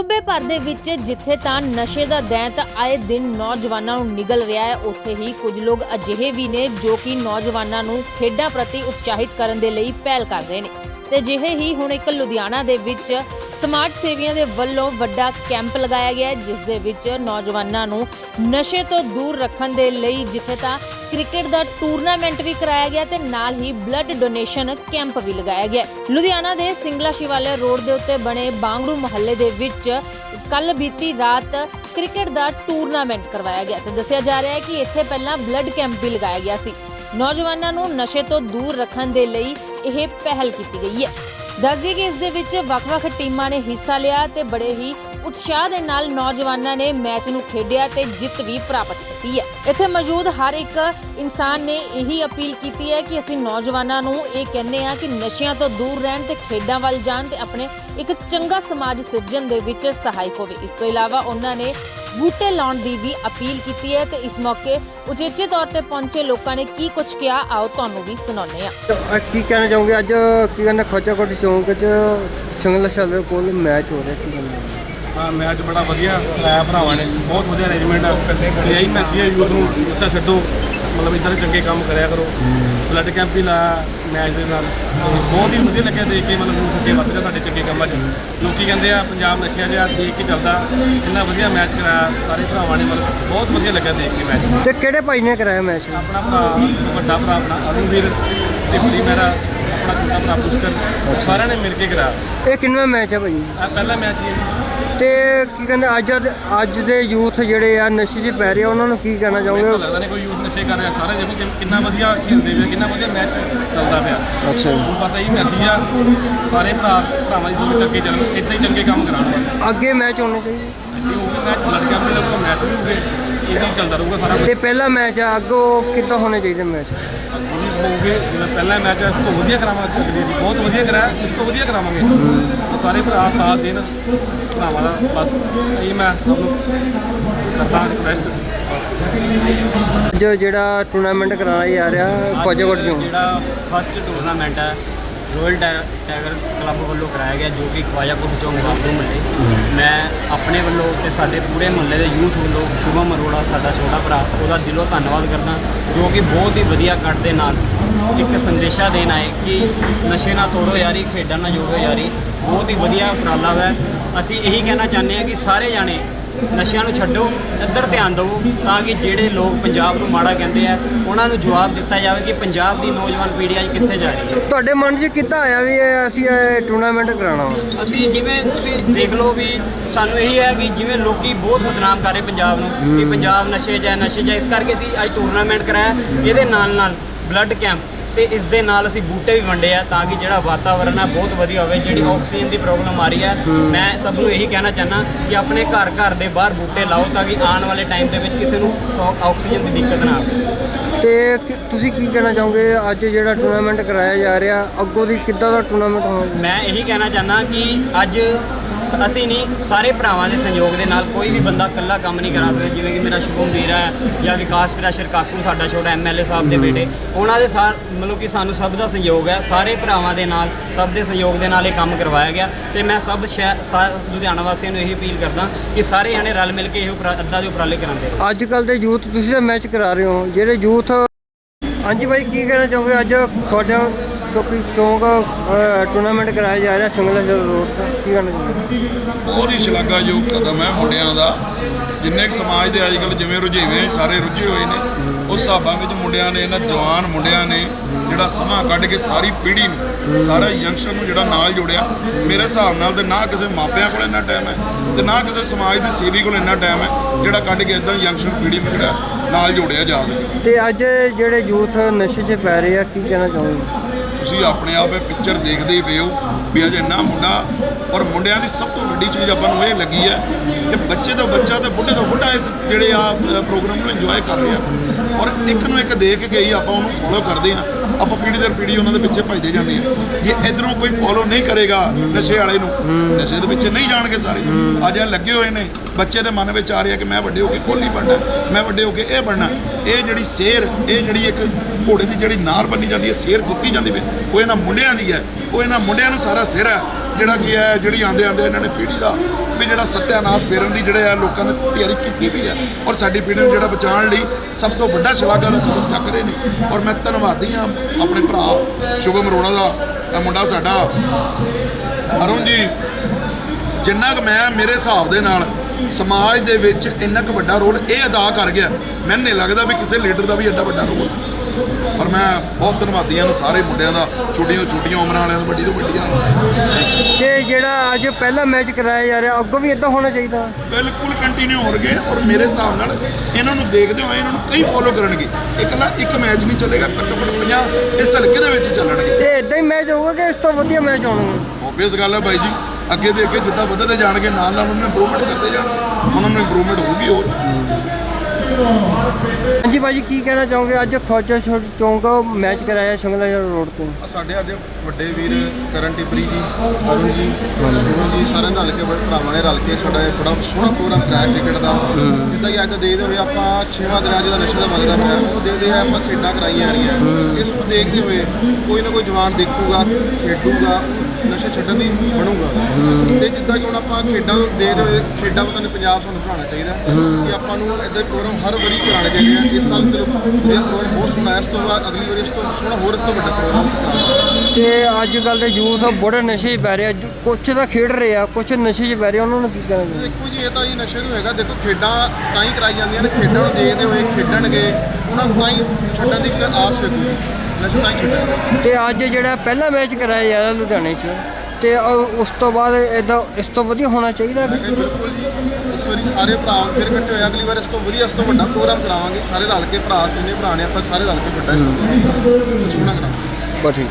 ਸੂਬੇ ਭਰ ਦੇ ਵਿੱਚ ਜਿੱਥੇ ਤਾਂ ਨਸ਼ੇ ਦਾ ਦੈਂਤ ਆਏ ਦਿਨ ਨੌਜਵਾਨਾਂ ਨੂੰ ਨਿਗਲ ਰਿਹਾ ਹੈ ਉੱਥੇ ਹੀ ਕੁਝ ਲੋਕ ਅਜਿਹੇ ਵੀ ਨੇ ਜੋ ਕਿ ਨੌਜਵਾਨਾਂ ਨੂੰ ਖੇਡਾਂ ਪ੍ਰਤੀ ਉਤਸ਼ਾਹਿਤ ਕਰਨ ਦੇ ਲਈ ਪਹਿਲ ਕਰ ਰਹੇ ਨੇ। ਤੇ ਜਿਹੇ ਹੀ ਹੁਣ ਇੱਕ ਲੁਧਿਆਣਾ ਦੇ ਵਿੱਚ ਸਮਾਜ ਸੇਵੀਆਂ ਦੇ ਵੱਲੋਂ ਵੱਡਾ ਕੈਂਪ ਲਗਾਇਆ ਗਿਆ ਹੈ, ਜਿਸ ਦੇ ਵਿੱਚ ਨੌਜਵਾਨਾਂ ਨੂੰ ਨਸ਼ੇ ਤੋਂ ਦੂਰ ਰੱਖਣ ਦੇ ਲਈ ਜਿੱਥੇ ਤਾਂ ਕ੍ਰਿਕਟ ਦਾ ਟੂਰਨਾਮੈਂਟ ਵੀ ਕਰਾਇਆ ਗਿਆ ਤੇ ਨਾਲ ਹੀ ਬਲੱਡ ਡੋਨੇਸ਼ਨ ਕੈਂਪ ਵੀ ਲਗਾਇਆ ਗਿਆ। ਲੁਧਿਆਣਾ ਦੇ ਸਿੰਗਲਾ ਸ਼ਿਵਾਲਿਆ ਰੋਡ ਦੇ ਉੱਤੇ ਬਣੇ ਬਾਂਗੜੂ ਮੁਹੱਲੇ ਦੇ ਵਿੱਚ ਕੱਲ ਬੀਤੀ ਰਾਤ ਕ੍ਰਿਕਟ ਦਾ ਟੂਰਨਾਮੈਂਟ ਕਰਵਾਇਆ ਗਿਆ ਤੇ ਦੱਸਿਆ ਜਾ ਰਿਹਾ ਹੈ ਕਿ ਇੱਥੇ ਪਹਿਲਾਂ ਬਲੱਡ ਕੈਂਪ ਵੀ ਲਗਾਇਆ ਗਿਆ ਸੀ। ਨੌਜਵਾਨਾਂ ਨੂੰ ਨਸ਼ੇ ਤੋਂ ਦੂਰ ਰੱਖਣ ਦੇ ਲਈ ਇਹ ਪਹਿਲ ਕੀਤੀ ਗਈ ਹੈ। ਦੱਸਦੀ ਕਿ ਇਸ ਦੇ ਵਿੱਚ ਵੱਖ-ਵੱਖ ਟੀਮਾਂ ਨੇ ਹਿੱਸਾ ਲਿਆ ਤੇ ਬੜੇ ਹੀ ਉਤਸ਼ਾਹ ਦੇ ਨਾਲ ਨੌਜਵਾਨਾਂ ਨੇ ਮੈਚ ਨੂੰ ਖੇਡਿਆ ਤੇ ਜਿੱਤ ਵੀ ਪ੍ਰਾਪਤ ਕੀਤੀ ਹੈ। ਇੱਥੇ ਮੌਜੂਦ ਹਰ ਇੱਕ ਇਨਸਾਨ ਨੇ ਇਹੀ ਅਪੀਲ ਕੀਤੀ ਹੈ ਕਿ ਅਸੀਂ ਨੌਜਵਾਨਾਂ ਨੂੰ ਇਹ ਕਹਿੰਦੇ ਆ ਕਿ ਨਸ਼ਿਆਂ ਤੋਂ ਦੂਰ ਰਹਿਣ ਤੇ ਖੇਡਾਂ ਵੱਲ ਜਾਣ ਤੇ ਆਪਣੇ ਇੱਕ ਚੰਗਾ ਸਮਾਜ ਸਿਰਜਣ ਦੇ ਵਿੱਚ ਸਹਾਇਕ ਹੋਵੇ। ਇਸ ਤੋਂ ਇਲਾਵਾ ਉਹਨਾਂ ਨੇ ਬੂਟੇ ਲਾਉਣ ਦੀ ਵੀ ਅਪੀਲ ਕੀਤੀ ਹੈ ਤੇ ਇਸ ਮੌਕੇ ਉਚੇਚੇ ਤੌਰ ਤੇ ਪਹੁੰਚੇ ਲੋਕਾਂ ਨੇ ਕੀ ਕੁਝ ਕਿਹਾ, ਆਓ ਤੁਹਾਨੂੰ ਵੀ ਸੁਣਾਉਂਦੇ ਆ ਕੀ ਕਹਿਣਾ ਚਾਹੋਗੇ? ਅੱਜ ਕੀ ਕਹਿੰਦੇ ਖੋਜਾਕੋਟ ਚੌਂਕ 'ਚ ਸੰਗਲਾ ਸ਼ਾਲੇ ਕੋਲ ਮੈਚ ਹੋ ਰਿਹਾ, ਕੀ ਕਹਿੰਦੇ ਹਾਂ ਮੈਚ ਬੜਾ ਵਧੀਆ ਕਰਾਇਆ ਭਰਾਵਾਂ ਨੇ। ਬਹੁਤ ਵਧੀਆ ਅਰੇਂਜਮੈਂਟ ਆ। ਤੇ ਇਹੀ ਮੈਸੇਜ ਹੈ ਯੂਥ ਨੂੰ ਨਸ਼ਾ ਛੱਡੋ ਮਤਲਬ ਇਦਾਂ ਦੇ ਚੰਗੇ ਕੰਮ ਕਰਿਆ ਕਰੋ। ਬਲੱਡ ਕੈਂਪ ਵੀ ਲਾਇਆ ਮੈਚ ਦੇ ਨਾਲ। ਤੇ ਬਹੁਤ ਹੀ ਵਧੀਆ ਲੱਗਿਆ ਦੇਖ ਕੇ ਮਤਲਬ ਯੂਥ ਅੱਗੇ ਵੱਧ ਰਿਹਾ ਸਾਡੇ ਚੰਗੇ ਕੰਮਾਂ 'ਚ। ਲੋਕੀ ਕਹਿੰਦੇ ਆ ਪੰਜਾਬ ਨਸ਼ਿਆਂ ਜਿਹਾ ਦੇਖ ਕੇ ਚੱਲਦਾ। ਇੰਨਾ ਵਧੀਆ ਮੈਚ ਕਰਾਇਆ ਸਾਰੇ ਭਰਾਵਾਂ ਨੇ ਮਤਲਬ ਬਹੁਤ ਵਧੀਆ ਲੱਗਿਆ ਦੇਖ ਕੇ ਮੈਚ। ਤੇ ਕਿਹੜੇ ਭਾਈ ਨੇ ਕਰਾਇਆ ਮੈਚ? ਆਪਣਾ ਭਰਾ ਵੱਡਾ ਭਰਾ ਆਪਣਾ ਅਰੁਣਵੀਰ ਤੇ ਬੜੀ ਮੇਰਾ ਆਪਣਾ ਛੋਟਾ ਭਰਾ ਪੁਸ਼ਕਰ। ਸਾਰਿਆਂ ਨੇ ਮਿਲ ਕੇ ਕਰਾਇਆ। ਇਹ ਕਿੰਨਵਾਂ ਮੈਚ ਹੈ ਭਾਈ? ਆ ਪਹਿਲਾ ਮੈਚ ਹੀ ਹੈ। ਤੇ ਕੀ ਕਹਿੰਦੇ ਅੱਜ ਅੱਜ ਦੇ ਯੂਥ ਜਿਹੜੇ ਆ ਨਸ਼ੇ 'ਚ ਪੈ ਰਹੇ ਆ ਉਹਨਾਂ ਨੂੰ ਕੀ ਕਹਿਣਾ ਮੈਨੂੰ ਚਾਹੋਗੇ ਲੱਗਦਾ ਨਹੀਂ ਕੋਈ ਯੂਜ਼ ਨਸ਼ੇ ਕਰ ਰਿਹਾ। ਸਾਰੇ ਦੇਖੋ ਕਿ ਕਿੰਨਾ ਵਧੀਆ ਖੇਡਦੇ ਪਏ ਕਿੰਨਾ ਵਧੀਆ ਮੈਚ ਚੱਲਦਾ ਪਿਆ। ਅੱਛਾ ਹੁਣ ਬਸ ਇਹੀ ਮੈਸੇਜ ਆ ਸਾਰੇ ਭਰਾ ਭਰਾਵਾਂ ਦੀ ਸੋਚ ਅੱਗੇ ਚੱਲਣ। ਇਦਾਂ ਹੀ ਚੰਗੇ ਕੰਮ ਕਰਾਉਣ ਬਸ। ਅੱਗੇ ਮੈਚ ਹੋਣੇ ਚਾਹੀਦੇ। ਇੱਦਾਂ ਹੀ ਹੋਊਗੇ ਮੈਚ ਬਲੱਡ ਕੈਂਪ ਵੀ ਲੱਗੂਗਾ ਮੈਚ ਵੀ ਹੋਊਗੇ। ਇਦਾਂ ਹੀ ਚੱਲਦਾ ਰਹੂਗਾ ਸਾਰਾ ਤੇ ਪਹਿਲਾ ਮੈਚ ਆ ਅੱਗੋਂ ਕਿੱਦਾਂ ਹੋਣੇ ਚਾਹੀਦੇ ਮੈਚ ਹੋਊਗੇ ਜਿਵੇਂ ਪਹਿਲਾ ਮੈਚ ਹੈ ਇਸ ਤੋਂ ਵਧੀਆ ਕਰਾਵਾਂਗੇ ਅਗਲੀ ਦੀ ਬਹੁਤ ਵਧੀਆ ਕਰਾਇਆ ਇਸ ਤੋਂ ਵਧੀਆ ਕਰਾਵਾਂਗੇ। ਤੇ ਸਾਰੇ ਭਰਾ ਸਾਥ ਦੇਣ ਭਰਾਵਾਂ ਦਾ ਬਸ ਇਹੀ ਮੈਂ ਸਭ ਨੂੰ ਕਰਦਾ ਰਿਕਵੈਸਟ ਬਸ। ਅੱਜ ਜਿਹੜਾ ਟੂਰਨਾਮੈਂਟ ਕਰਾਇਆ ਜਾ ਰਿਹਾ ਅੱਜ ਚੌਂਕ ਜਿਹੜਾ ਫਸਟ ਟੂਰਨਾਮੈਂਟ ਹੈ ਰੋਇਲ ਟੈ- ਟਾਈਗਰ ਕਲੱਬ ਵੱਲੋਂ ਕਰਾਇਆ ਗਿਆ ਜੋ ਕਿ ਖਵਾਜਾਪੁਰ ਚੌਂਕ ਬਾਬੂ ਮੱਲੇ। ਮੈਂ ਆਪਣੇ ਵੱਲੋਂ ਤੇ ਸਾਡੇ ਪੂਰੇ ਮੁਹੱਲੇ ਦੇ ਯੂਥ ਵੱਲੋਂ ਸ਼ੁਭਮ ਅਰੋੜਾ, ਸਾਡਾ ਛੋਟਾ ਭਰਾ, ਉਹਦਾ ਦਿਲੋਂ ਧੰਨਵਾਦ ਕਰਦਾ, ਜੋ ਕਿ ਬਹੁਤ ਹੀ ਵਧੀਆ ਕੱਟ ਦੇ ਨਾਲ ਇੱਕ ਸੰਦੇਸ਼ਾ ਦੇਣ ਆਏ ਕਿ ਨਸ਼ੇ ਨਾਲ ਤੋੜੋ ਯਾਰੀ, ਖੇਡਾਂ ਨਾਲ ਜੋੜੋ ਯਾਰੀ। ਬਹੁਤ ਹੀ ਵਧੀਆ ਉਪਰਾਲਾ ਹੈ ਅਸੀਂ ਇਹੀ ਕਹਿਣਾ ਚਾਹੁੰਦੇ ਹਾਂ ਕਿ ਸਾਰੇ ਜਾਣੇ ਨਸ਼ਿਆਂ ਨੂੰ ਛੱਡੋ ਇੱਧਰ ਧਿਆਨ ਦਿਓ ਤਾਂ ਕਿ ਜਿਹੜੇ ਲੋਕ ਪੰਜਾਬ ਨੂੰ ਮਾੜਾ ਕਹਿੰਦੇ ਆ ਉਹਨਾਂ ਨੂੰ ਜਵਾਬ ਦਿੱਤਾ ਜਾਵੇ ਕਿ ਪੰਜਾਬ ਦੀ ਨੌਜਵਾਨ ਪੀੜ੍ਹੀ ਅੱਜ ਕਿੱਥੇ ਜਾ ਰਹੀ ਹੈ ਤੁਹਾਡੇ ਮਨ 'ਚ ਕਿੱਦਾਂ ਆਇਆ ਵੀ ਇਹ ਅਸੀਂ ਇਹ ਟੂਰਨਾਮੈਂਟ ਕਰਾਉਣਾ? ਅਸੀਂ ਜਿਵੇਂ ਤੁਸੀਂ ਦੇਖ ਲਓ ਵੀ ਸਾਨੂੰ ਇਹੀ ਹੈ ਕਿ ਜਿਵੇਂ ਲੋਕੀ ਬਹੁਤ ਬਦਨਾਮ ਕਰ ਰਹੇ ਪੰਜਾਬ ਨੂੰ ਕਿ ਪੰਜਾਬ ਨਸ਼ੇ 'ਚ ਹੈ ਨਸ਼ੇ 'ਚ ਹੈ ਇਸ ਕਰਕੇ ਅਸੀਂ ਅੱਜ ਟੂਰਨਾਮੈਂਟ ਕਰਾਇਆ ਇਹਦੇ ਨਾਲ ਨਾਲ ਬਲੱਡ ਕੈਂਪ ਤੇ ਇਸ ਦੇ ਨਾਲ ਅਸੀਂ ਬੂਟੇ ਵੀ ਵੰਡੇ ਆ ਤਾਂ ਕਿ ਜਿਹੜਾ ਵਾਤਾਵਰਨ ਹੈ ਬਹੁਤ ਵਧੀਆ ਹੋਵੇ ਜਿਹੜੀ ਆਕਸੀਜਨ ਦੀ ਪ੍ਰੋਬਲਮ ਆ ਰਹੀ ਹੈ ਮੈਂ ਸਭ ਨੂੰ ਇਹੀ ਕਹਿਣਾ ਚਾਹਨਾ ਕਿ ਆਪਣੇ ਘਰ ਘਰ ਦੇ ਬਾਹਰ ਬੂਟੇ ਲਾਓ ਤਾਂ ਕਿ ਆਉਣ ਵਾਲੇ ਟਾਈਮ ਦੇ ਵਿੱਚ ਕਿਸੇ ਨੂੰ ਆਕਸੀਜਨ ਦੀ ਦਿੱਕਤ ਨਾ ਆਵੇ। ਤੇ ਕੀ- ਤੁਸੀਂ ਕੀ ਕਹਿਣਾ ਚਾਹੋਗੇ? ਅੱਜ ਜਿਹੜਾ ਟੂਰਨਾਮੈਂਟ ਕਰਾਇਆ ਜਾ ਰਿਹਾ ਅੱਗੋਂ ਦੀ ਕਿੱਦਾਂ ਦਾ ਟੂਰਨਾਮੈਂਟ ਹੋਣਾ ਮੈਂ ਇਹੀ ਕਹਿਣਾ ਚਾਹਨਾ ਕਿ ਅੱਜ ਸ- ਅਸੀਂ ਨਹੀਂ, ਸਾਰੇ ਭਰਾਵਾਂ ਦੇ ਸਹਿਯੋਗ ਦੇ ਨਾਲ ਕੋਈ ਵੀ ਬੰਦਾ ਇਕੱਲਾ ਕੰਮ ਨਹੀਂ ਕਰਾ ਸਕਦਾ, ਜਿਵੇਂ ਕਿ ਮੇਰਾ ਸ਼ੁਭਮ ਵੀਰਾ ਹੈ ਜਾਂ ਵਿਕਾਸ ਪ੍ਰੈਸ਼ਰ ਕਾਕੂ ਸਾਡਾ ਛੋਟਾ ਐਮਐਲਏ ਸਾਹਿਬ ਦੇ ਬੇਟੇ, ਉਹਨਾਂ ਦੇ ਸਾਰ, ਮਤਲਬ ਕਿ ਸਾਨੂੰ ਸਭ ਦਾ ਸਹਿਯੋਗ ਹੈ, ਸਾਰੇ ਭਰਾਵਾਂ ਦੇ ਨਾਲ, ਸਭ ਦੇ ਸਹਿਯੋਗ ਦੇ ਨਾਲ ਇਹ ਕੰਮ ਕਰਵਾਇਆ ਗਿਆ ਤੇ ਮੈਂ ਸਭ ਸ਼ਹਿ- ਸਾ- ਲੁਧਿਆਣਾ ਵਾਸੀਆਂ ਨੂੰ ਇਹੀ ਅਪੀਲ ਕਰਦਾ ਕਿ ਸਾਰੇ ਜਣੇ ਰਲ ਮਿਲ ਕੇ ਇਹ ਉਪਰਾ- ਏਦਾਂ ਦੇ ਉਪਰਾਲੇ ਕਰਾਉਂਦੇ ਰਹੋ। ਅੱਜ ਕੱਲ ਦੇ ਯੂਥ, ਤੁਸੀਂ ਤਾਂ ਮੈਚ ਕਰਾ ਰਹੇ ਹੋ, ਜਿਹੜੇ ਯੂਥ ਹਾਂਜੀ ਬਾਈ, ਕੀ ਕਹਿਣਾ ਚਾਹੋਗੇ? ਅੱਜ ਤੁਹਾਡਾ ਚੌਕੀ ਚੌਂਕ ਟੂਰਨਾਮੈਂਟ ਕਰਾਇਆ ਜਾ ਰਿਹਾ ਸੰਗਲਾ ਰੋਡ ਤੇ ਕੀ ਕਹਿਣਾ ਚਾਹੋਗੇ ਬਹੁਤ ਹੀ ਸ਼ਲਾਘਾਯੋਗ ਕਦਮ ਹੈ ਮੁੰਡਿਆਂ ਦਾ। ਜਿੰਨੇ ਕੁ ਸਮਾਜ ਦੇ ਅੱਜਕੱਲ ਜਿਵੇਂ ਰੁਝੇਵੇਂ ਸਾਰੇ ਰੁੱਝੇ ਹੋਏ ਨੇ। ਉਸ ਹਿਸਾਬਾਂ ਵਿੱਚ ਮੁੰਡਿਆਂ ਨੇ ਇਹਨਾਂ ਜਵਾਨ ਮੁੰਡਿਆਂ ਨੇ ਜਿਹੜਾ ਸਮਾਂ ਕੱਢ ਕੇ ਸਾਰੀ ਪੀੜ੍ਹੀ ਨੂੰ ਸਾਰਾ ਯੰਗਸਟਰ ਨੂੰ ਜਿਹੜਾ ਨਾਲ ਜੋੜਿਆ ਮੇਰੇ ਹਿਸਾਬ ਨਾਲ ਤੇ ਨਾ ਕਿਸੇ ਮਾਪਿਆਂ ਕੋਲ ਇੰਨਾ ਟਾਈਮ ਹੈ ਤੇ ਨਾ ਕਿਸੇ ਸਮਾਜ ਦੇ ਸੇਵੀ ਕੋਲ ਇੰਨਾ ਟਾਈਮ ਹੈ ਜਿਹੜਾ ਕੱਢ ਕੇ ਇਦਾਂ ਯੰਗਸਟਰ ਪੀੜ੍ਹੀ ਨੂੰ ਜਿਹੜਾ ਨਾਲ ਜੋੜਿਆ ਜਾ ਸਕੇ। ਤੇ ਅੱਜ ਜਿਹੜੇ ਯੂਥ ਨਸ਼ੇ 'ਚ ਪੈ ਰਹੇ ਆ ਕੀ ਕਹਿਣਾ ਚਾਹੋਗੇ? ਤੁਸੀਂ ਆਪਣੇ ਆਪ ਇਹ ਪਿਕਚਰ ਦੇਖਦੇ ਹੀ ਪਏ ਹੋ ਵੀ ਅਜੇ ਨਾ ਮੁੰਡਾ ਔਰ ਮੁੰਡਿਆਂ ਦੀ ਸਭ ਤੋਂ ਵੱਡੀ ਚੀਜ਼ ਆਪਾਂ ਨੂੰ ਇਹ ਲੱਗੀ ਹੈ ਕਿ ਬੱਚੇ ਤੋਂ ਬੱਚਾ ਤੇ ਬੁੱਢੇ ਤੋਂ ਬੁੱਢਾ ਇਸ ਜਿਹੜੇ ਆ ਪ੍ਰੋਗਰਾਮ ਨੂੰ ਇੰਜੋਏ ਕਰ ਰਿਹਾ। ਔਰ ਇੱਕ ਨੂੰ ਇੱਕ ਦੇਖ ਕੇ ਹੀ ਆਪਾਂ ਉਹਨੂੰ ਫੋਲੋ ਕਰਦੇ ਆ ਆਪਾਂ ਪੀੜ੍ਹੀ ਦਰ ਪੀੜ੍ਹੀ ਉਹਨਾਂ ਦੇ ਪਿੱਛੇ ਭਜਦੇ ਜਾਂਦੇ ਆ ਜੇ ਇਧਰੋਂ ਕੋਈ ਫੋਲੋ ਨਹੀਂ ਕਰੇਗਾ ਨਸ਼ੇ ਵਾਲੇ ਨੂੰ, ਨਸ਼ੇ ਦੇ ਪਿੱਛੇ ਨਹੀਂ ਜਾਣਗੇ ਸਾਰੇ। ਅੱਜ ਇਹ ਲੱਗੇ ਹੋਏ ਨੇ, ਬੱਚੇ ਦੇ ਮਨ ਵਿੱਚ ਆ ਰਿਹਾ ਕਿ ਮੈਂ ਵੱਡੇ ਹੋ ਕੇ ਕੋਹਲੀ ਬਣਨਾ, ਮੈਂ ਵੱਡੇ ਹੋ ਕੇ ਇਹ ਬਣਨਾ। ਇਹ ਜਿਹੜੀ ਸੇਰ, ਇਹ ਜਿਹੜੀ ਇੱਕ ਘੋੜੇ ਦੀ ਜਿਹੜੀ ਨਾਰ ਬੰਨੀ ਜਾਂਦੀ ਹੈ, ਸੇਰ ਦਿੱਤੀ ਜਾਂਦੀ ਹੈ ਉਹ ਇਹਨਾਂ ਮੁੰਡਿਆਂ ਦੀ ਹੈ। ਉਹ ਇਹਨਾਂ ਮੁੰਡਿਆਂ ਨੂੰ ਸਾਰਾ ਸਿਰ ਹੈ, ਜਿਹੜਾ ਕੀ ਹੈ ਜਿਹੜੀ ਆਂਦੇ ਆਂਦੇ ਇਹਨਾਂ ਨੇ ਪੀੜ੍ਹੀ ਦਾ ਵੀ ਜਿਹੜਾ ਸਤਿਆਨਾਥ ਫੇਰਨ ਦੀ ਜਿਹੜੇ ਆ ਲੋਕਾਂ ਨੇ ਤਿਆਰੀ ਕੀਤੀ ਵੀ ਹੈ। ਔਰ ਸਾਡੀ ਪੀੜ੍ਹੀ ਨੂੰ ਜਿਹੜਾ ਬਚਾਉਣ ਲਈ ਸਭ ਤੋਂ ਵੱਡਾ ਸ਼ਲਾਘਾ ਦਾ ਕਦਮ ਚੱਕ ਰਹੇ ਨੇ। ਔਰ ਮੈਂ ਧੰਨਵਾਦੀ ਹਾਂ ਆਪਣੇ ਭਰਾ ਸ਼ੁਭਮ ਅਰੋੜਾ ਦਾ ਮੁੰਡਾ ਸਾਡਾ। ਅਰੁਣ ਜੀ, ਜਿੰਨਾ ਕੁ ਮੈਂ ਮੇਰੇ ਹਿਸਾਬ ਦੇ ਨਾਲ ਸਮਾਜ ਦੇ ਵਿੱਚ ਇੰਨਾ ਕੁ ਵੱਡਾ ਰੋਲ ਇਹ ਅਦਾ ਕਰ ਗਿਆ, ਮੈਨੂੰ ਨਹੀਂ ਲੱਗਦਾ ਵੀ ਕਿਸੇ ਲੀਡਰ ਦਾ ਵੀ ਐਡਾ ਵੱਡਾ ਰੋਲ। ਪਰ ਮੈਂ ਬਹੁਤ ਧੰਨਵਾਦੀ ਹਾਂ ਸਾਰੇ ਮੁੰਡਿਆਂ ਦਾ ਛੋਟੀਆਂ ਛੋਟੀਆਂ ਉਮਰਾਂ ਵਾਲਿਆਂ ਦਾ ਵੱਡੀ ਤੋਂ ਵੱਡੀਆਂ ਤੇ ਜਿਹੜਾ ਅੱਜ ਪਹਿਲਾ ਮੈਚ ਕਰਾਇਆ ਜਾ ਰਿਹਾ ਅੱਗੋਂ ਵੀ ਇਦਾਂ ਹੋਣਾ ਚਾਹੀਦਾ? ਬਿਲਕੁਲ ਕੰਟੀਨਿਊ ਹੋਣਗੇ ਔਰ ਮੇਰੇ ਹਿਸਾਬ ਨਾਲ ਇਹਨਾਂ ਨੂੰ ਦੇਖਦੇ ਹੋਏ ਇਹਨਾਂ ਨੂੰ ਕਈ ਫੋਲੋ ਕਰਨਗੇ। ਇਕੱਲਾ ਇੱਕ ਮੈਚ ਨਹੀਂ ਚੱਲੇਗਾ ਘੱਟੋ ਘੱਟ 50 ਇਸ ਹਲਕੇ ਦੇ ਵਿੱਚ ਚੱਲਣਗੇ। ਤੇ ਇਦਾਂ ਹੀ ਮੈਚ ਹੋਊਗਾ ਕਿ ਇਸ ਤੋਂ ਵਧੀਆ ਮੈਚ ਹੋਣਗੇ? ਓਬਵੀਅਸ ਗੱਲ ਹੈ ਬਾਈ ਜੀ ਅੱਗੇ ਦੇ ਅੱਗੇ ਜਿੱਦਾਂ ਵਧਦੇ ਜਾਣਗੇ ਨਾਲ ਨਾਲ ਉਹਨਾਂ ਨੂੰ ਇੰਪਰੂਵਮੈਂਟ ਕਰਦੇ ਜਾਣਗੇ। ਉਹਨਾਂ ਨੂੰ ਇੰਪਰੂਵਮੈਂਟ ਹੋਊਗੀ ਹੋਰ। ਹਾਂਜੀ ਭਾਜੀ ਕੀ ਕਹਿਣਾ ਚਾਹੋਗੇ? ਅੱਜ ਖਵਾਜਾ ਛੋਟ ਚੌਂਕ ਮੈਚ ਕਰਾਇਆ ਸ਼ੰਗਲਾ ਰੋਡ ਤੇ। ਆ ਸਾਡੇ ਅੱਜ ਵੱਡੇ ਵੀਰ ਕਰਨ ਟਿਪਰੀ ਜੀ ਅਰੁਣ ਜੀ ਸ਼ੁਭਮ ਜੀ ਸਾਰੇ ਰਲ ਕੇ ਬੜੇ ਭਰਾਵਾਂ ਨੇ ਰਲ ਕੇ ਸਾਡਾ ਇਹ ਬੜਾ ਸੋਹਣਾ ਪ੍ਰੋਗਰਾਮ ਕਰਾਇਆ ਕ੍ਰਿਕਟ ਦਾ। ਜਿੱਦਾਂ ਕਿ ਅੱਜ ਦਾ ਦੇਖਦੇ ਹੋਏ ਆਪਾਂ 6ਵਾਂ ਦਿਨ ਅੱਜ ਦਾ ਨਸ਼ੇ ਦਾ ਵਗਦਾ ਪਿਆ ਉਹਨੂੰ ਦੇਖਦੇ ਹੋਏ ਆਪਾਂ ਖੇਡਾਂ ਕਰਾਈਆਂ ਜਾ ਰਹੀਆਂ। ਇਸ ਨੂੰ ਦੇਖਦੇ ਹੋਏ ਕੋਈ ਨਾ ਕੋਈ ਜਵਾਨ ਦੇਖੂਗਾ ਖੇਡੂਗਾ ਨਸ਼ਾ ਛੱਡਣ ਦੀ ਬਣੂਗਾ ਉਹਦਾ। ਤੇ ਜਿੱਦਾਂ ਕਿ ਹੁਣ ਆਪਾਂ ਖੇਡਾਂ ਨੂੰ ਦੇਖਦੇ ਹੋਏ ਖੇਡਾਂ ਪਤਾ ਨਹੀਂ ਪੰਜਾਬ ਸਾਨੂੰ ਬਣਾਉਣਾ ਚਾਹੀਦਾ। ਕਿ ਆਪਾਂ ਨੂੰ ਇਦਾਂ ਦੇ ਪ੍ਰੋਗਰਾਮ ਹਰ ਵਾਰੀ ਕਰਾਉਣੇ ਚਾਹੀਦੇ ਆ। ਇਸ ਸਾਲ ਚਲੋ ਵਧੀਆ ਪ੍ਰੋਗਰਾਮ ਬਹੁਤ ਸੋਹਣਾ ਇਸ ਤੋਂ ਬਾਅਦ ਅਗਲੀ ਵਾਰੀ ਇਸ ਤੋਂ ਸੋਹਣਾ ਹੋਰ ਇਸ ਤੋਂ ਵੱਡਾ ਪ੍ਰੋਗਰਾਮ ਕਰਾਂਗੇ ਤੇ ਅੱਜ ਕੱਲ ਦੇ ਯੂਥ ਬੜੇ ਨਸ਼ੇ 'ਚ ਪੈ ਰਿਹਾ ਕੁਛ ਤਾਂ ਖੇਡ ਰਹੇ ਆ ਕੁਛ ਨਸ਼ੇ 'ਚ ਪੈ ਰਹੇ ਉਹਨਾਂ ਨੂੰ ਕੀ ਚਾਹੋਗੇ? ਦੇਖੋ ਜੀ ਇਹ ਤਾਂ ਜੀ ਨਸ਼ੇ ਨੂੰ ਹੈਗਾ। ਦੇਖੋ ਖੇਡਾਂ ਤਾਂ ਹੀ ਕਰਾਈ ਜਾਂਦੀਆਂ ਨੇ। ਖੇਡਾਂ ਨੂੰ ਦੇਖਦੇ ਹੋਏ ਖੇਡਣਗੇ ਉਹਨਾਂ ਨੂੰ ਤਾਂ ਹੀ ਛੱਡਣ ਦੀ ਆਸ ਰੱਖੂਗੀ ਨਸ਼ਾ ਤਾਂ ਹੀ ਛੱਡਣਗੇ ਤੇ ਅੱਜ ਜਿਹੜਾ ਪਹਿਲਾ ਮੈਚ ਕਰਾਇਆ ਜਾ ਰਿਹਾ ਲੁਧਿਆਣੇ 'ਚ ਤੇ ਉਹ- ਉਸ ਤੋਂ ਬਾਅਦ ਇਦਾਂ ਇਸ ਤੋਂ ਵਧੀਆ ਹੋਣਾ ਚਾਹੀਦਾ ਮੈਂ ਕਿਹਾ ਬਿਲਕੁਲ ਜੀ। ਇਸ ਵਾਰੀ ਸਾਰੇ ਭਰਾ ਫਿਰ ਇਕੱਠੇ ਹੋਏ ਅਗਲੀ ਵਾਰ ਇਸ ਤੋਂ ਵਧੀਆ ਇਸ ਤੋਂ ਵੱਡਾ ਪ੍ਰੋਗਰਾਮ ਕਰਾਵਾਂਗੇ। ਸਾਰੇ ਰਲ ਕੇ ਭਰਾ ਜਿੰਨੇ ਭਰਾ ਨੇ ਆਪਾਂ ਸਾਰੇ ਰਲ ਕੇ ਵੱਡਾ ਇਸ ਤੋਂ ਸੋਹਣਾ ਕਰਾਂਗੇ। ਬਸ ਠੀਕ।